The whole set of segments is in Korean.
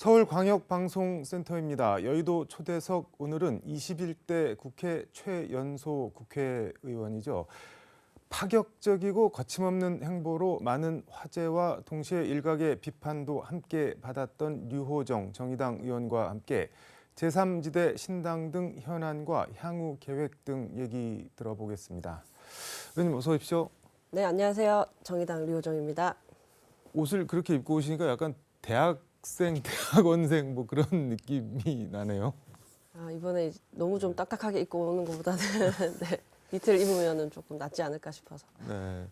서울광역방송센터입니다. 여의도 초대석 오늘은 21대 국회 최연소 국회의원이죠. 파격적이고 거침없는 행보로 많은 화제와 동시에 일각의 비판도 함께 받았던 류호정 정의당 의원과 함께 제3지대 신당 등 현안과 향후 계획 등 얘기 들어보겠습니다. 의원님 어서 오십시오. 네, 안녕하세요. 정의당 류호정입니다. 옷을 그렇게 입고 오시니까 약간 대학 생, 대학원생 뭐 그런 느낌이 나네요. 아, 이번에 너무 좀 딱딱하게 입고 오는 것보다는 네, 이틀 입으면은 조금 낫지 않을까 싶어서. 네.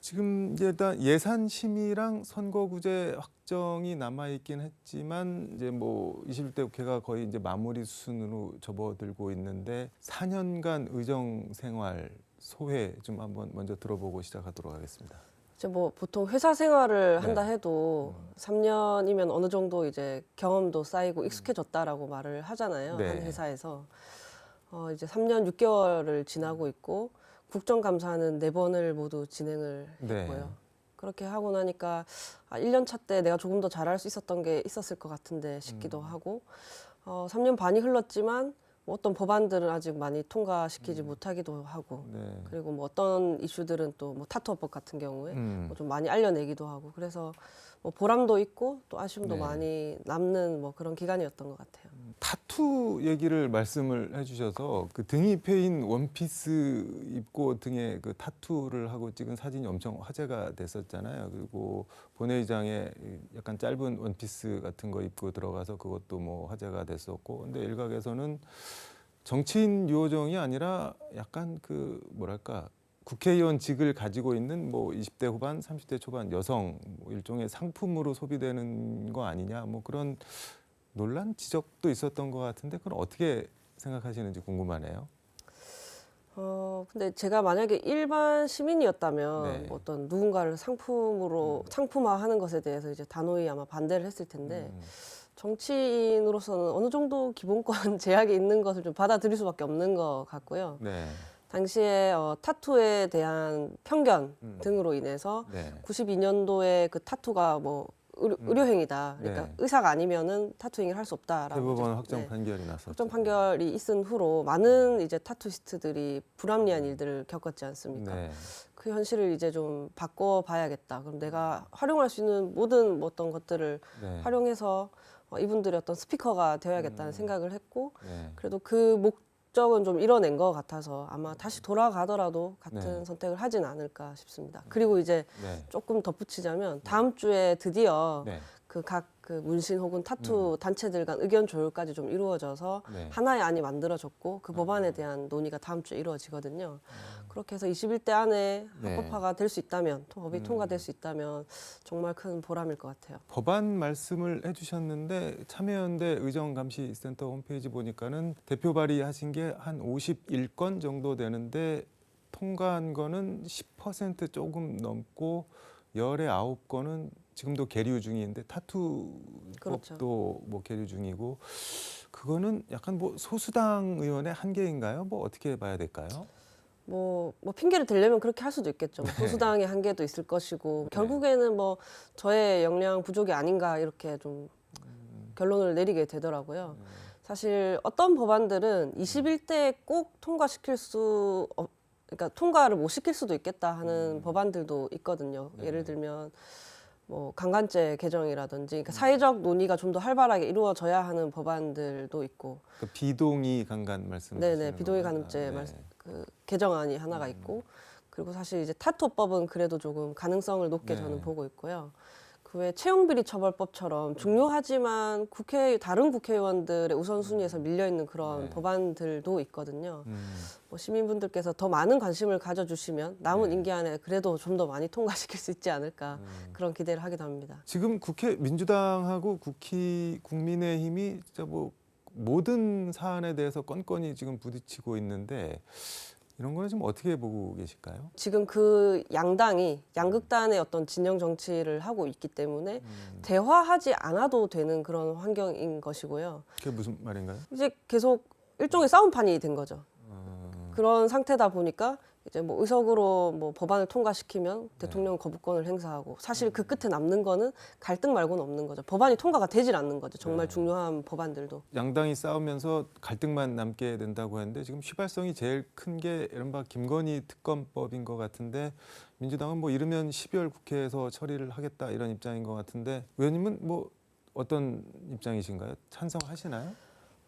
지금 이제 일단 예산 심의랑 선거구제 확정이 남아 있긴 했지만 이제 뭐 21대 국회가 거의 이제 마무리 수순으로 접어들고 있는데 4년간 의정 생활 소회 좀 한번 먼저 들어보고 시작하도록 하겠습니다. 이제 뭐 보통 회사 생활을 네. 한다 해도 3년이면 어느 정도 이제 경험도 쌓이고 익숙해졌다라고 말을 하잖아요. 네. 한 회사에서. 어, 이제 3년 6개월을 지나고 있고 국정감사는 네 번을 모두 진행을 네. 했고요. 그렇게 하고 나니까 아, 1년 차 때 내가 조금 더 잘할 수 있었던 게 있었을 것 같은데 싶기도 음. 하고 어, 3년 반이 흘렀지만 뭐 어떤 법안들은 아직 많이 통과시키지 못하기도 하고 네. 그리고 뭐 어떤 이슈들은 또 뭐 타투어법 같은 경우에 음. 뭐좀 많이 알려내기도 하고 그래서 뭐 보람도 있고 또 아쉬움도 네. 많이 남는 뭐 그런 기간이었던 것 같아요. 타투 얘기를 말씀을 해주셔서 그 등이 패인 원피스 입고 등에 그 타투를 하고 찍은 사진이 엄청 화제가 됐었잖아요. 그리고 본회의장에 약간 짧은 원피스 같은 거 입고 들어가서 그것도 뭐 화제가 됐었고, 근데 일각에서는 정치인 유호정이 아니라 약간 그 뭐랄까 국회의원직을 가지고 있는 뭐 20대 후반, 30대 초반 여성 뭐 일종의 상품으로 소비되는 거 아니냐 뭐 그런 논란 지적도 있었던 것 같은데 그건 어떻게 생각하시는지 궁금하네요. 어 근데 제가 만약에 일반 시민이었다면 네. 뭐 어떤 누군가를 상품으로 상품화하는 것에 대해서 이제 단호히 아마 반대를 했을 텐데 음, 정치인으로서는 어느 정도 기본권 제약이 있는 것을 좀 받아들일 수밖에 없는 것 같고요. 네, 당시에 어, 타투에 대한 편견 음. 등으로 인해서 네, 92년도에 그 타투가 뭐 의료, 음. 의료행위다. 그러니까 네. 의사가 아니면은 타투잉을 할수 없다라고 대법원 확정 네, 판결이 났었죠. 확정 판결이 있은 후로 많은 이제 타투이스트들이 불합리한 일들을 겪었지 않습니까? 네, 그 현실을 이제 좀 바꿔 봐야겠다. 그럼 내가 활용할 수 있는 모든 뭐 어떤 것들을 네, 활용해서 어, 이분들의 어떤 스피커가 되어야겠다는 음. 생각을 했고 네, 그래도 그 목 적은 좀 이뤄낸 것 같아서 아마 다시 돌아가더라도 같은 네. 선택을 하진 않을까 싶습니다. 그리고 이제 네, 조금 덧붙이자면 다음 주에 드디어 네, 그각 그 문신 혹은 타투 단체들 간 의견 조율까지 좀 이루어져서 네. 하나의 안이 만들어졌고 그 법안에 대한 논의가 다음 주에 이루어지거든요. 그렇게 해서 21대 안에 네. 합법화가 될 수 있다면 법이 음. 통과될 수 있다면 정말 큰 보람일 것 같아요. 법안 말씀을 해주셨는데 참여연대 의정감시센터 홈페이지 보니까는 대표 발의하신 게 한 51건 정도 되는데 통과한 거는 10% 조금 넘고 열의 아홉 건은 지금도 계류 중인데 타투법도 그렇죠. 뭐 계류 중이고 그거는 약간 뭐 소수당 의원의 한계인가요? 뭐 어떻게 봐야 될까요? 뭐, 뭐 핑계를 대려면 그렇게 할 수도 있겠죠. 네. 뭐 소수당의 한계도 있을 것이고 결국에는 뭐 저의 역량 부족이 아닌가 이렇게 좀 음. 결론을 내리게 되더라고요. 사실 어떤 법안들은 21대에 꼭 통과시킬 수 없, 그러니까 통과를 못 시킬 수도 있겠다 하는 법안들도 있거든요. 음. 네. 예를 들면 뭐 강간죄 개정이라든지 음. 그러니까 사회적 논의가 좀 더 활발하게 이루어져야 하는 법안들도 있고 그 비동의 강간 말씀. 네네 비동의 간음죄 말씀 그 개정안이 하나가 음. 있고 그리고 사실 이제 타투법은 그래도 조금 가능성을 높게 네. 저는 보고 있고요. 그 외 채용비리 처벌법처럼 중요하지만 국회 다른 국회의원들의 우선순위에서 밀려 있는 그런 네. 법안들도 있거든요. 음, 뭐 시민분들께서 더 많은 관심을 가져주시면 남은 네. 임기 안에 그래도 좀 더 많이 통과시킬 수 있지 않을까 음. 그런 기대를 하기도 합니다. 지금 국회 민주당하고 국회 국민의힘이 진짜 뭐 모든 사안에 대해서 건건이 지금 부딪히고 있는데 이런 거는 지금 어떻게 보고 계실까요? 지금 그 양당이 양극단의 어떤 진영 정치를 하고 있기 때문에 음, 대화하지 않아도 되는 그런 환경인 것이고요. 그게 무슨 말인가요? 이제 계속 일종의 싸움판이 된 거죠. 어, 그런 상태다 보니까 이제 뭐 의석으로 뭐 법안을 통과시키면 대통령 은 거부권을 행사하고 사실 그 끝에 남는 거는 갈등 말고는 없는 거죠. 법안이 통과가 되질 않는 거죠. 정말 중요한 법안들도. 양당이 싸우면서 갈등만 남게 된다고 했는데 지금 휘발성이 제일 큰 게 이른바 김건희 특검법인 것 같은데 민주당은 뭐 이르면 12월 국회에서 처리를 하겠다 이런 입장인 것 같은데 의원님은 뭐 어떤 입장이신가요? 찬성하시나요?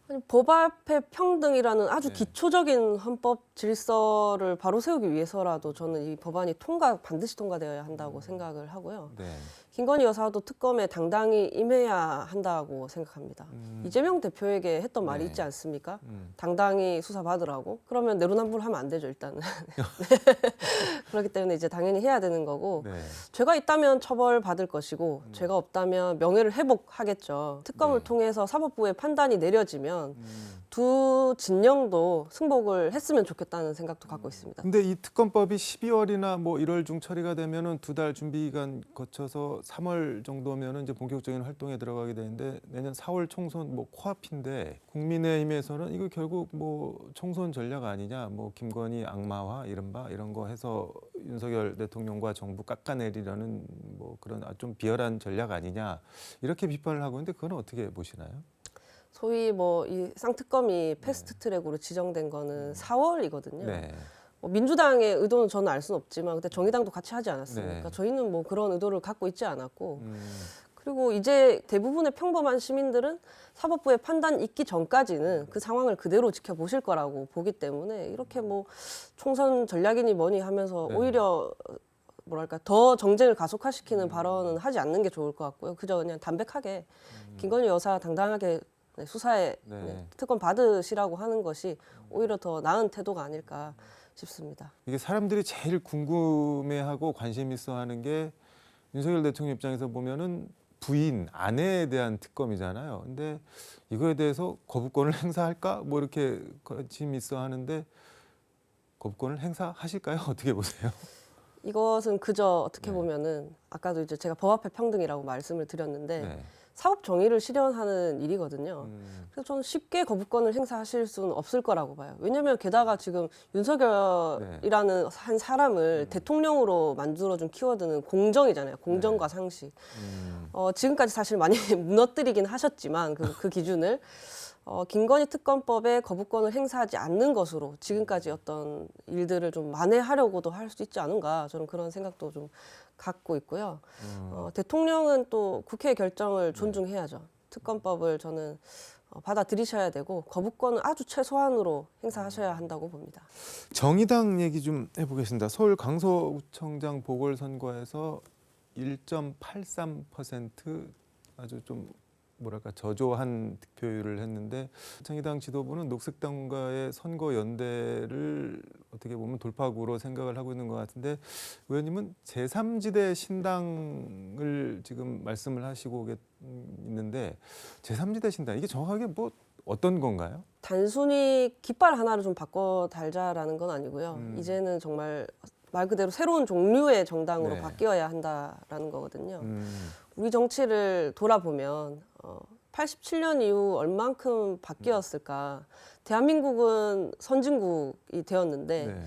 아니, 법 앞에 평등이라는 아주 네. 기초적인 헌법 질서를 바로 세우기 위해서라도 저는 이 법안이 통과 반드시 통과되어야 한다고 생각을 하고요. 네. 김건희 여사도 특검에 당당히 임해야 한다고 생각합니다. 음, 이재명 대표에게 했던 말이 네. 있지 않습니까? 음, 당당히 수사 받으라고. 그러면 내로남불하면 안 되죠 일단은. 그렇기 때문에 이제 당연히 해야 되는 거고 네. 죄가 있다면 처벌 받을 것이고 죄가 없다면 명예를 회복하겠죠. 특검을 네. 통해서 사법부의 판단이 내려지면 음. 두 진영도 승복을 했으면 좋겠다는 생각도 갖고 있습니다. 근데 이 특검법이 12월이나 뭐 1월 중 처리가 되면은 두 달 준비 기간 거쳐서 3월 정도면은 이제 본격적인 활동에 들어가게 되는데 내년 4월 총선 뭐 코앞인데 국민의힘에서는 이거 결국 뭐 총선 전략 아니냐 뭐 김건희 악마화 이른바 이런 거 해서 윤석열 대통령과 정부 깎아내리려는 뭐 그런 아, 좀 비열한 전략 아니냐 이렇게 비판을 하고 있는데 그건 어떻게 보시나요? 소위 뭐 이 쌍특검이 패스트 트랙으로 지정된 거는 4월이거든요. 네. 뭐 민주당의 의도는 저는 알 수는 없지만 근데 정의당도 같이 하지 않았습니까? 네. 저희는 뭐 그런 의도를 갖고 있지 않았고 음, 그리고 이제 대부분의 평범한 시민들은 사법부의 판단 있기 전까지는 그 상황을 그대로 지켜보실 거라고 보기 때문에 이렇게 뭐 총선 전략이니 뭐니 하면서 네. 오히려 뭐랄까 더 정쟁을 가속화시키는 발언은 하지 않는 게 좋을 것 같고요. 그저 그냥 담백하게 김건희 여사 당당하게 네, 수사에 네. 네, 특검 받으시라고 하는 것이 오히려 더 나은 태도가 아닐까 싶습니다. 이게 사람들이 제일 궁금해하고 관심 있어 하는 게 윤석열 대통령 입장에서 보면은 부인, 아내에 대한 특검이잖아요. 근데 이거에 대해서 거부권을 행사할까? 뭐 이렇게 관심 있어 하는데 거부권을 행사하실까요? 어떻게 보세요? 이것은 그저 어떻게 네. 보면은 아까도 이제 제가 법 앞에 평등이라고 말씀을 드렸는데 네. 사법 정의를 실현하는 일이거든요. 음, 그래서 저는 쉽게 거부권을 행사하실 수는 없을 거라고 봐요. 왜냐하면 게다가 지금 윤석열이라는 한 사람을 대통령으로 만들어준 키워드는 공정이잖아요. 공정과 상식. 음, 어, 지금까지 사실 많이 무너뜨리긴 하셨지만 그, 그 기준을 어, 김건희 특검법에 거부권을 행사하지 않는 것으로 지금까지 어떤 일들을 좀 만회하려고도 할 수 있지 않은가 저는 그런 생각도 좀 갖고 있고요. 음. 어, 대통령은 또 국회 결정을 존중해야죠. 특검법을 저는 어, 받아들이셔야 되고 거부권은 아주 최소한으로 행사하셔야 한다고 봅니다. 정의당 얘기 좀 해보겠습니다. 서울 강서구청장 보궐선거에서 1.83% 아주 좀 뭐랄까 저조한 득표율을 했는데 정의당 지도부는 녹색당과의 선거 연대를 어떻게 보면 돌파구로 생각을 하고 있는 것 같은데 의원님은 제3지대 신당을 지금 말씀을 하시고 있는데 제3지대 신당 이게 정확하게 뭐 어떤 건가요? 단순히 깃발 하나를 좀 바꿔 달자라는 건 아니고요. 음. 이제는 정말 말 그대로 새로운 종류의 정당으로 네. 바뀌어야 한다라는 거거든요. 음, 우리 정치를 돌아보면 어, 87년 이후 얼만큼 바뀌었을까? 대한민국은 선진국이 되었는데, 네.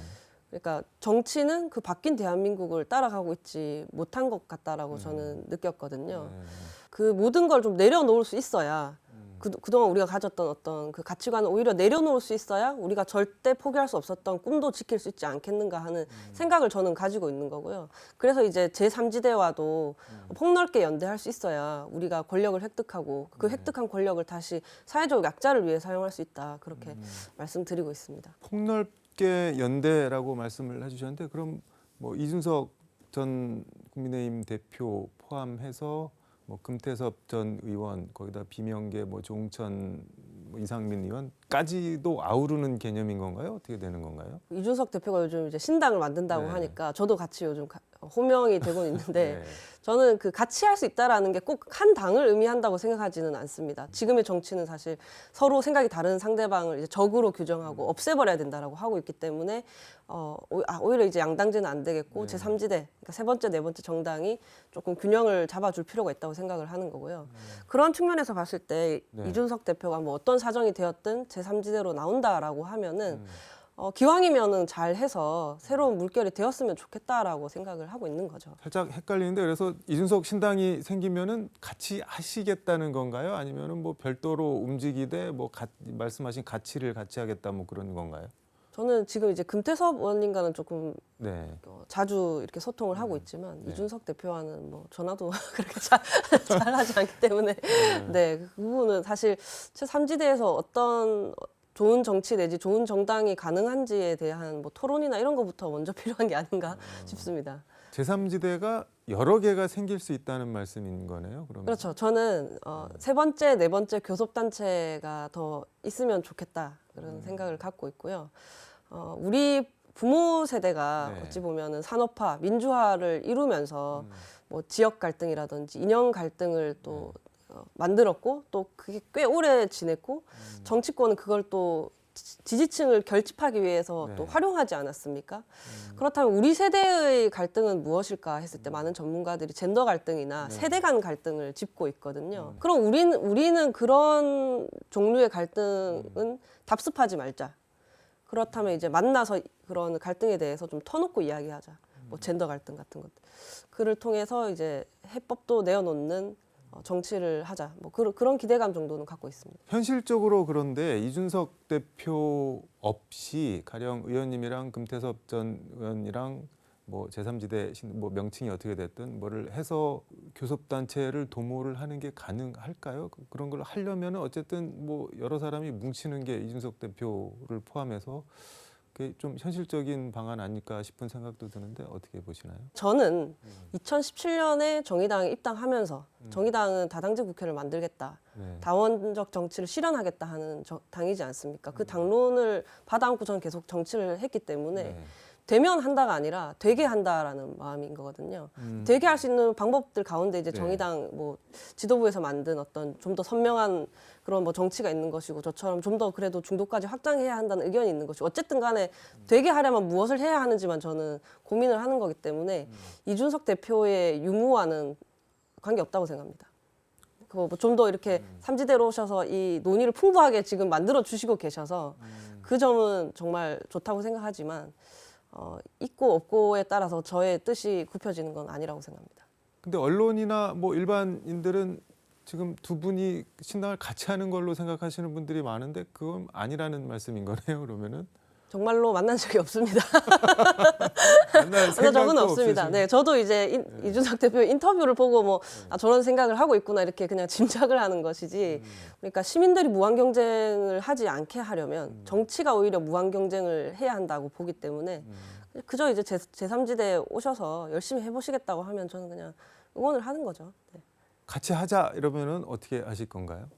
그러니까 정치는 그 바뀐 대한민국을 따라가고 있지 못한 것 같다라고 음. 저는 느꼈거든요. 네. 그 모든 걸 좀 내려놓을 수 있어야 음. 그, 그동안 우리가 가졌던 어떤 그 가치관을 오히려 내려놓을 수 있어야 우리가 절대 포기할 수 없었던 꿈도 지킬 수 있지 않겠는가 하는 음. 생각을 저는 가지고 있는 거고요. 그래서 이제 제3지대와도 음. 폭넓게 연대할 수 있어야 우리가 권력을 획득하고 그 네. 획득한 권력을 다시 사회적 약자를 위해 사용할 수 있다. 그렇게 음. 말씀드리고 있습니다. 폭넓게 연대라고 말씀을 해주셨는데 그럼 뭐 이준석 전 국민의힘 대표 포함해서 뭐 금태섭 전 의원 거기다 비명계 뭐 종천 뭐 이상민 의원까지도 아우르는 개념인 건가요? 어떻게 되는 건가요? 이준석 대표가 요즘 이제 신당을 만든다고 네. 하니까 저도 같이 요즘 가- 호명이 되고 있는데 네. 저는 그 같이 할 수 있다라는 게 꼭 한 당을 의미한다고 생각하지는 않습니다. 지금의 정치는 사실 서로 생각이 다른 상대방을 이제 적으로 규정하고 없애버려야 된다라고 하고 있기 때문에 어, 오- 아, 오히려 이제 양당제는 안 되겠고 네. 제3지대, 그러니까 세 번째, 네 번째 정당이 조금 균형을 잡아줄 필요가 있다고 생각을 하는 거고요. 그런 측면에서 봤을 때 네. 이준석 대표가 뭐 어떤 사정이 되었든 제3지대로 나온다라고 하면은 음. 어, 기왕이면은 잘 해서 새로운 물결이 되었으면 좋겠다라고 생각을 하고 있는 거죠. 살짝 헷갈리는데 그래서 이준석 신당이 생기면은 같이 하시겠다는 건가요? 아니면은 뭐 별도로 움직이되 뭐 가, 말씀하신 가치를 같이 하겠다 뭐 그런 건가요? 저는 지금 이제 금태섭 의원님과는 조금 네. 어, 자주 이렇게 소통을 음. 하고 있지만 네. 이준석 대표와는 뭐 전화도 그렇게 잘, 잘 하지 않기 때문에 네, 그 부분은 사실 제 3지대에서 어떤 좋은 정치 내지 좋은 정당이 가능한지에 대한 뭐 토론이나 이런 거부터 먼저 필요한 게 아닌가 음. 싶습니다. 제3지대가 여러 개가 생길 수 있다는 말씀인 거네요. 그러면 그렇죠. 저는 어, 세 번째, 네 번째 교섭 단체가 더 있으면 좋겠다 그런 생각을 갖고 있고요. 어, 우리 부모 세대가 네. 어찌 보면은 산업화, 민주화를 이루면서 음. 뭐 지역 갈등이라든지 인형 갈등을 또 어, 만들었고 또 그게 꽤 오래 지냈고 정치권은 그걸 또 지- 지지층을 결집하기 위해서 또 네. 활용하지 않았습니까? 그렇다면 우리 세대의 갈등은 무엇일까 했을 때 많은 전문가들이 젠더 갈등이나 네. 세대 간 갈등을 짚고 있거든요. 그럼 우리는 우리는 그런 종류의 갈등은 답습하지 말자. 그렇다면 이제 만나서 그런 갈등에 대해서 좀 터놓고 이야기하자. 뭐 젠더 갈등 같은 것들. 그를 통해서 이제 해법도 내어놓는 어, 정치를 하자. 뭐 그런 그런 기대감 정도는 갖고 있습니다. 현실적으로 그런데 이준석 대표 없이 가령 의원님이랑 금태섭 전 의원이랑 뭐 제3지대 신- 뭐 명칭이 어떻게 됐든 뭐를 해서 교섭단체를 도모를 하는 게 가능할까요? 그- 그런 걸 하려면은 어쨌든 뭐 여러 사람이 뭉치는 게 이준석 대표를 포함해서 그게 좀 현실적인 방안 아닐까 싶은 생각도 드는데 어떻게 보시나요? 저는 2017년에 정의당에 입당하면서 정의당은 다당제 국회를 만들겠다. 네. 다원적 정치를 실현하겠다 하는 저- 당이지 않습니까? 그 당론을 받아안고 저는 계속 정치를 했기 때문에 네. 되면 한다가 아니라 되게 한다라는 마음인 거거든요. 음. 되게 할 수 있는 방법들 가운데 이제 네. 정의당 뭐 지도부에서 만든 어떤 좀 더 선명한 그런 뭐 정치가 있는 것이고 저처럼 좀 더 그래도 중도까지 확장해야 한다는 의견이 있는 것이고 어쨌든 간에 되게 하려면 무엇을 해야 하는지만 저는 고민을 하는 거기 때문에 이준석 대표의 유무와는 관계 없다고 생각합니다. 그좀 더 이렇게 삼지대로 오셔서 이 논의를 풍부하게 지금 만들어 주시고 계셔서 그 점은 정말 좋다고 생각하지만 어, 있고 없고에 따라서 저의 뜻이 굽혀지는 건 아니라고 생각합니다. 근데 언론이나 뭐 일반인들은 지금 두 분이 신당을 같이 하는 걸로 생각하시는 분들이 많은데 그건 아니라는 말씀인 거네요. 그러면은 정말로 만난 적이 없습니다. 만날 그래서 적은 없습니다. 없으신- 네, 저도 이제 인, 이준석 대표 인터뷰를 보고 뭐 아, 저런 생각을 하고 있구나 이렇게 그냥 짐작을 하는 것이지. 그러니까 시민들이 무한 경쟁을 하지 않게 하려면 정치가 오히려 무한 경쟁을 해야 한다고 보기 때문에 그저 이제 제, 제3지대에 오셔서 열심히 해보시겠다고 하면 저는 그냥 응원을 하는 거죠. 네. 같이 하자 이러면은 어떻게 하실 건가요?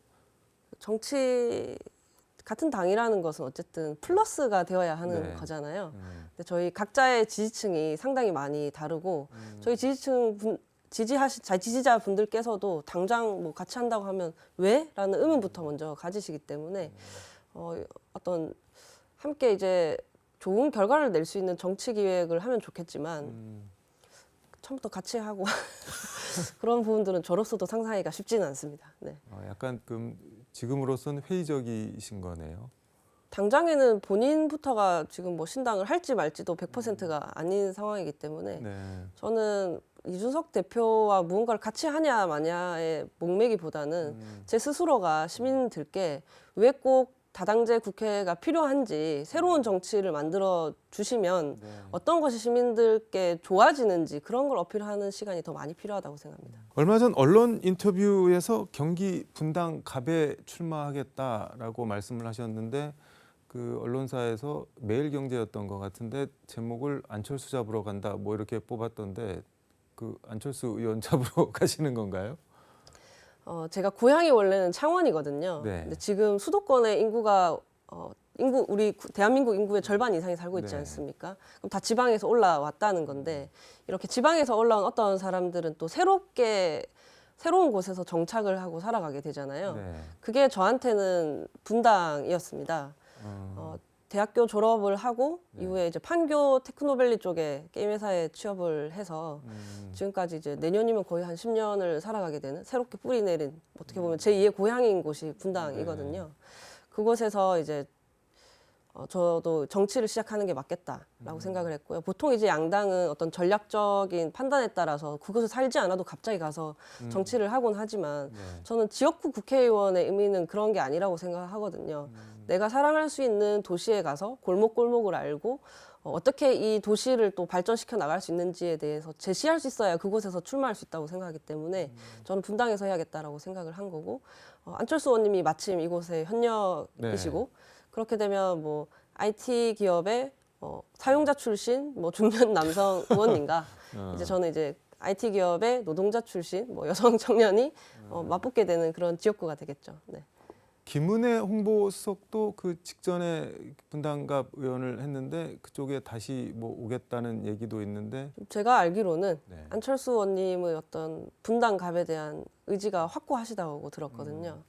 정치 같은 당이라는 것은 어쨌든 플러스가 되어야 하는 네. 거잖아요. 음. 근데 저희 각자의 지지층이 상당히 많이 다르고 저희 지지층 분 지지하시 자 지지자 분들께서도 당장 뭐 같이 한다고 하면 왜라는 의문부터 먼저 가지시기 때문에 어, 어떤 함께 이제 좋은 결과를 낼 수 있는 정치 기획을 하면 좋겠지만 음. 처음부터 같이 하고 그런 부분들은 저로서도 상상하기가 쉽지는 않습니다. 네. 어, 약간 그 지금으로서는 회의적이신 거네요. 당장에는 본인부터가 지금 뭐 신당을 할지 말지도 100%가 아닌 상황이기 때문에 네. 저는 이준석 대표와 무언가를 같이 하냐 마냐의 목매기보다는 음. 제 스스로가 시민들께 왜 꼭 다당제 국회가 필요한지 새로운 정치를 만들어 주시면 네. 어떤 것이 시민들께 좋아지는지 그런 걸 어필하는 시간이 더 많이 필요하다고 생각합니다. 얼마 전 언론 인터뷰에서 경기 분당 갑에 출마하겠다라고 말씀을 하셨는데 그 언론사에서 매일경제였던 것 같은데 제목을 안철수 잡으러 간다 뭐 이렇게 뽑았던데 그 안철수 의원 잡으러 가시는 건가요? 어, 제가 고향이 원래는 창원이거든요. 네. 근데 지금 수도권의 인구가 어, 인구 우리 구- 대한민국 인구의 절반 이상이 살고 있지 네. 않습니까? 그럼 다 지방에서 올라왔다는 건데 이렇게 지방에서 올라온 어떤 사람들은 또 새롭게 새로운 곳에서 정착을 하고 살아가게 되잖아요. 네. 그게 저한테는 분당이었습니다. 어, 어, 대학교 졸업을 하고 네. 이후에 이제 판교 테크노밸리 쪽에 게임 회사에 취업을 해서 음, 지금까지 이제 내년이면 거의 한 10년을 살아가게 되는 새롭게 뿌리 내린 어떻게 음. 보면 제 2의 고향인 곳이 분당이거든요. 네. 그곳에서 이제 어, 저도 정치를 시작하는 게 맞겠다라고 생각을 했고요. 보통 이제 양당은 어떤 전략적인 판단에 따라서 그곳에 살지 않아도 갑자기 가서 정치를 하곤 하지만 네. 저는 지역구 국회의원의 의미는 그런 게 아니라고 생각하거든요. 내가 사랑할 수 있는 도시에 가서 골목골목을 알고 어, 어떻게 이 도시를 또 발전시켜 나갈 수 있는지에 대해서 제시할 수 있어야 그곳에서 출마할 수 있다고 생각하기 때문에 저는 분당에서 해야겠다라고 생각을 한 거고 어, 안철수 의원님이 마침 이곳에 현역이시고 그렇게 되면 뭐 IT 기업의 어, 사용자 출신 뭐 중년 남성 의원님과 어. 이제 저는 이제 IT 기업의 노동자 출신 뭐 여성 청년이 어, 맞붙게 되는 그런 지역구가 되겠죠. 네. 김은혜 홍보수석도 그 직전에 분당갑 의원을 했는데 그쪽에 다시 뭐 오겠다는 얘기도 있는데 제가 알기로는 네. 안철수 의원님의 어떤 분당 갑에 대한 의지가 확고하시다고 들었거든요.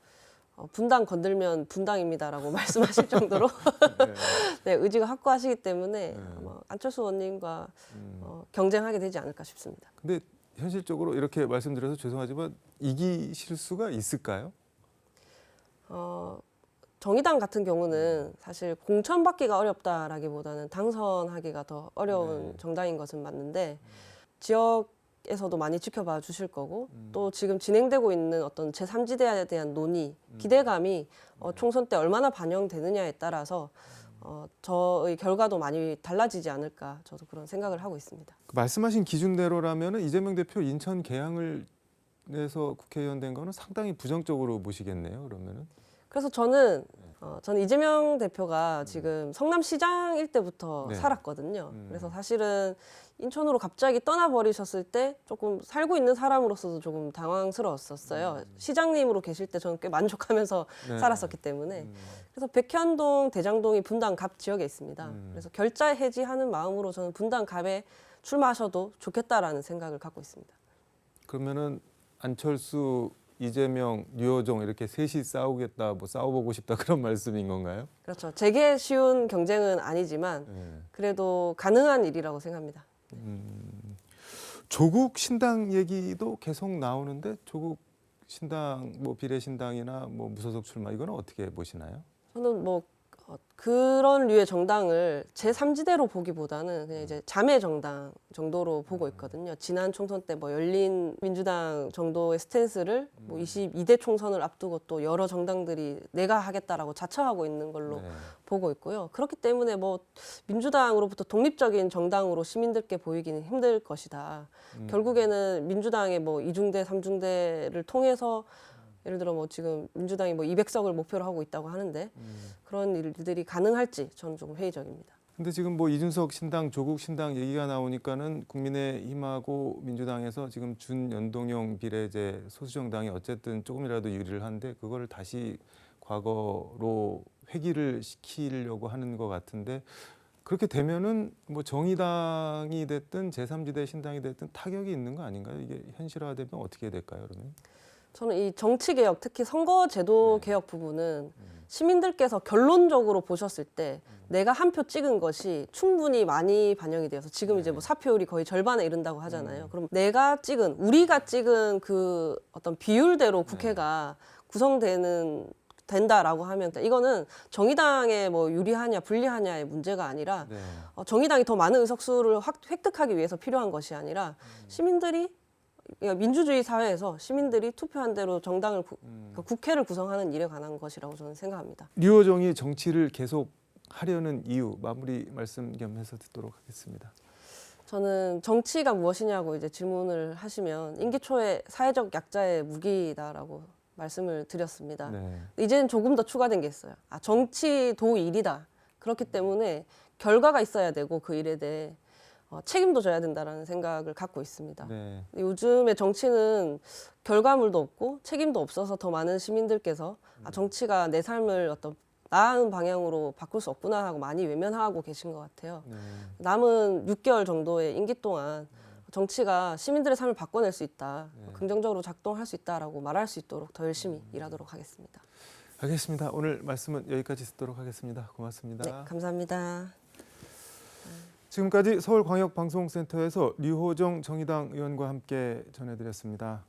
어, 분당 건들면 분당입니다라고 말씀하실 정도로 네. 네, 의지가 확고하시기 때문에 네. 아마 안철수 의원님과 음. 어, 경쟁하게 되지 않을까 싶습니다. 근데 현실적으로 이렇게 말씀드려서 죄송하지만 이기실 수가 있을까요? 어, 정의당 같은 경우는 사실 공천받기가 어렵다라기보다는 당선하기가 더 어려운 네. 정당인 것은 맞는데 지역 에서도 많이 지켜봐 주실 거고 음. 또 지금 진행되고 있는 어떤 제3지대에 대한 논의, 음. 기대감이 네. 어, 총선 때 얼마나 반영되느냐에 따라서 어, 저의 결과도 많이 달라지지 않을까 저도 그런 생각을 하고 있습니다. 그 말씀하신 기준대로라면 이재명 대표 인천 개항을 내서 국회의원 된 거는 상당히 부정적으로 보시겠네요. 그러면은 그래서 저는 어, 저는 이재명 대표가 지금 성남시장일 때부터 네. 살았거든요. 음. 그래서 사실은 인천으로 갑자기 떠나버리셨을 때 조금 살고 있는 사람으로서도 조금 당황스러웠었어요. 시장님으로 계실 때 저는 꽤 만족하면서 음. 네. 살았었기 때문에. 음. 그래서 백현동, 대장동이 분당 갑 지역에 있습니다. 음. 그래서 결자 해지하는 마음으로 저는 분당 갑에 출마하셔도 좋겠다라는 생각을 갖고 있습니다. 그러면은 안철수, 이재명, 류호정 이렇게 셋이 싸우겠다, 뭐 싸워보고 싶다 그런 말씀인 건가요? 그렇죠. 제게 쉬운 경쟁은 아니지만 네. 그래도 가능한 일이라고 생각합니다. 조국 신당 얘기도 계속 나오는데 조국 신당 뭐 비례 신당이나 뭐 무소속 출마 이거는 어떻게 보시나요? 저는 뭐 어, 그런 류의 정당을 제 3지대로 보기보다는 그냥 이제 자매 정당 정도로 보고 있거든요. 지난 총선 때 뭐 열린 민주당 정도의 스탠스를 뭐 22대 총선을 앞두고 또 여러 정당들이 내가 하겠다라고 자처하고 있는 걸로 네. 보고 있고요. 그렇기 때문에 뭐 민주당으로부터 독립적인 정당으로 시민들께 보이기는 힘들 것이다. 음. 결국에는 민주당의 뭐 이중대, 삼중대를 통해서 예를 들어 뭐 지금 민주당이 뭐 200석을 목표로 하고 있다고 하는데 음. 그런 일들이 가능할지 저는 조금 회의적입니다. 근데 지금 뭐 이준석 신당, 조국 신당 얘기가 나오니까는 국민의힘하고 민주당에서 지금 준연동형 비례제 소수정당이 어쨌든 조금이라도 유리를 한데 그거를 다시 과거로 회귀를 시키려고 하는 것 같은데 그렇게 되면은 뭐 정의당이 됐든 제3지대 신당이 됐든 타격이 있는 거 아닌가요? 이게 현실화되면 어떻게 될까요? 그러면? 저는 이 정치 개혁, 특히 선거 제도 네. 개혁 부분은 음. 시민들께서 결론적으로 보셨을 때 내가 한 표 찍은 것이 충분히 많이 반영이 되어서 지금 이제 네. 뭐 사표율이 거의 절반에 이른다고 하잖아요. 음. 그럼 내가 찍은 우리가 찍은 그 어떤 네. 비율대로 국회가 구성되는 된다라고 하면 이거는 정의당에 뭐 유리하냐 불리하냐의 문제가 아니라 네. 어, 정의당이 더 많은 의석수를 확, 획득하기 위해서 필요한 것이 아니라 시민들이 그러니까 민주주의 사회에서 시민들이 투표한 대로 정당을 구- 음. 그 국회를 구성하는 일에 관한 것이라고 저는 생각합니다. 류호정이 정치를 계속 하려는 이유 마무리 말씀 겸해서 듣도록 하겠습니다. 저는 정치가 무엇이냐고 이제 질문을 하시면 임기 초에 사회적 약자의 무기다라고 말씀을 드렸습니다. 네. 이제는 조금 더 추가된 게 있어요. 아, 정치도 일이다. 그렇기 때문에 결과가 있어야 되고 그 일에 대해 어, 책임도 져야 된다라는 생각을 갖고 있습니다. 네. 요즘의 정치는 결과물도 없고 책임도 없어서 더 많은 시민들께서 아, 정치가 내 삶을 어떤 나은 방향으로 바꿀 수 없구나 하고 많이 외면하고 계신 것 같아요. 네. 남은 6개월 정도의 임기 동안 정치가 시민들의 삶을 바꿔낼 수 있다, 네. 긍정적으로 작동할 수 있다라고 말할 수 있도록 더 열심히 일하도록 하겠습니다. 알겠습니다. 오늘 말씀은 여기까지 듣도록 하겠습니다. 고맙습니다. 네, 감사합니다. 지금까지 서울광역방송센터에서 류호정 정의당 의원과 함께 전해드렸습니다.